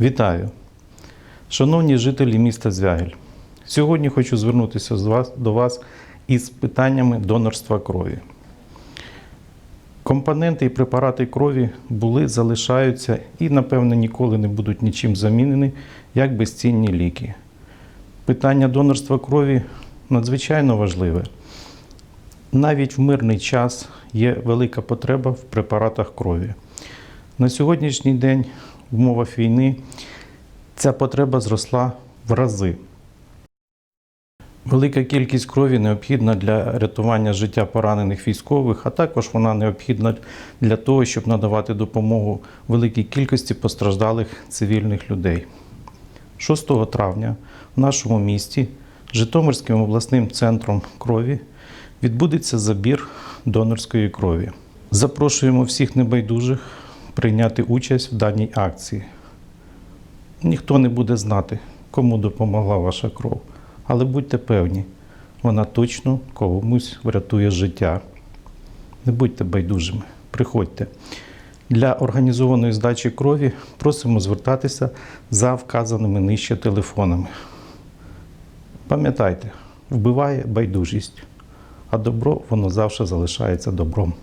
Вітаю! Шановні жителі міста Звягель, сьогодні хочу звернутися до вас із питаннями донорства крові. Компоненти і препарати крові були, залишаються і, напевно, ніколи не будуть нічим замінені, як безцінні ліки. Питання донорства крові надзвичайно важливе. Навіть в мирний час є велика потреба в препаратах крові. На сьогоднішній день в умовах війни ця потреба зросла в рази. Велика кількість крові необхідна для рятування життя поранених військових, а також вона необхідна для того, щоб надавати допомогу великій кількості постраждалих цивільних людей. 6 травня в нашому місті Житомирським обласним центром крові відбудеться забір донорської крові. Запрошуємо всіх небайдужих прийняти участь в даній акції. Ніхто не буде знати, кому допомогла ваша кров, але будьте певні, вона точно комусь врятує життя. Не будьте байдужими, приходьте. Для організованої здачі крові просимо звертатися за вказаними нижче телефонами. Пам'ятайте, вбиває байдужість, а добро воно завжди залишається добром.